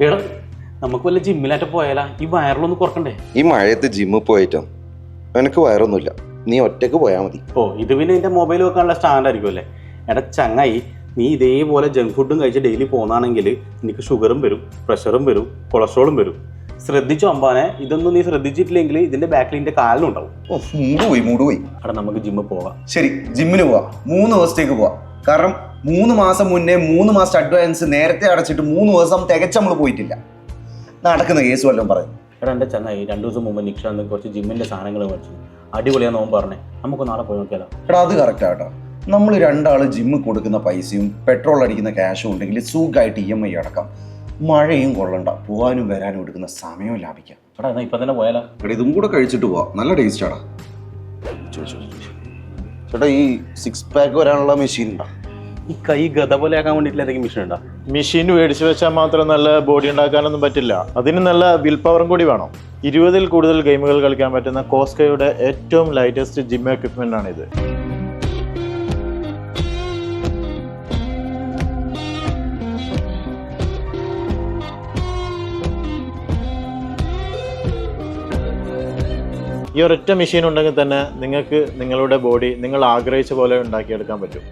എടാ നമുക്ക് വല്ല ജിമ്മിലായിട്ട് പോയാലാ? ഈ വയറിലൊന്ന് കുറക്കണ്ടേ? ഈ മഴയത്ത് ജിമ്മിൽ പോയിട്ടോ? എനിക്ക് വയറൊന്നുമില്ല. നീ ഒറ്റയ്ക്ക് പോയാൽ മതി. ഓ ഇത് പിന്നെ എന്റെ മൊബൈൽ വെക്കാനുള്ള സ്റ്റാൻഡ് ആയിരിക്കും അല്ലേ? എടാ ചങ്ങായി നീ ഇതേപോലെ ജങ്ക് ഫുഡും കഴിച്ച് ഡെയിലി പോകുന്നാണെങ്കിൽ നിനക്ക് ഷുഗറും വരും പ്രഷറും വരും കൊളസ്ട്രോളും വരും. ശ്രദ്ധിച്ചു അമ്പാനെ? ഇതൊന്നും നീ ശ്രദ്ധിച്ചിട്ടില്ലെങ്കിൽ ഇതിന്റെ ബാക്കിൽ നിന്റെ കാലിനുണ്ടാവും ഓ മൂടുപോയി മൂട് പോയി എടാ നമുക്ക് ജിമ്മിൽ പോവാം. ശരി ജിമ്മിൽ പോവാം. മൂന്ന് ദിവസത്തേക്ക് പോവാം. കാരണം മൂന്ന് മാസം മുന്നേ മൂന്ന് മാസത്തെ അഡ്വാൻസ് നേരത്തെ അടച്ചിട്ട് മൂന്ന് ദിവസം തികച്ച് നമ്മൾ പോയിട്ടില്ല. നടക്കുന്ന കേസ് വല്ലതും പറയും. എടാ എന്റെ ചെന്നായി രണ്ട് ദിവസം മുമ്പ് നിക്ഷ കുറച്ച് ജിമ്മിന്റെ സാധനങ്ങൾ മേടിച്ചു. അടിപൊളിയാന്ന് നോമ്പ് പറഞ്ഞേ. നമുക്ക് നാളെ പോയി നോക്കിയാലോ? എടാ അത് കറക്റ്റ് ആട്ടോ നമ്മൾ രണ്ടാൾ ജിമ്മിൽ കൊടുക്കുന്ന പൈസയും പെട്രോൾ അടിക്കുന്ന ക്യാഷും ഉണ്ടെങ്കിൽ സുഖമായിട്ട് ഇ എം ഐ അടക്കാം. മഴയും കൊള്ളണ്ട. പോകാനും വരാനും എടുക്കുന്ന സമയവും ലാഭിക്കാം. എടാ എന്നാ ഇപ്പൊ തന്നെ പോയാലോ? എടാ ഇതും കൂടെ കഴിച്ചിട്ട് പോവാം. നല്ല ടേസ്റ്റ് ആടാ. ചേട്ടാ ഈ സിക്സ് പാക്ക് വരാനുള്ള മെഷീൻ ഉണ്ടോ? ഈ കൈ ഗത പോലെ ആക്കാൻ വേണ്ടിയിട്ട് ഏതെങ്കിലും മിഷൻ ഉണ്ടോ? മെഷീൻ മേടിച്ചു വെച്ചാൽ മാത്രം നല്ല ബോഡി ഉണ്ടാക്കാനൊന്നും പറ്റില്ല. അതിന് നല്ല വിൽ പവറും കൂടി വേണം. ഇരുപതിൽ കൂടുതൽ ഗെയിമുകൾ കളിക്കാൻ പറ്റുന്ന കോസ്കയുടെ ഏറ്റവും ലൈറ്റസ്റ്റ് ജിം എക്വിപ്മെന്റ് ആണ് ഇത് ഈ ഒരൊറ്റ മെഷീൻ ഉണ്ടെങ്കിൽ തന്നെ നിങ്ങൾക്ക് നിങ്ങളുടെ ബോഡി നിങ്ങൾ ആഗ്രഹിച്ച പോലെ ഉണ്ടാക്കിയെടുക്കാൻ പറ്റും.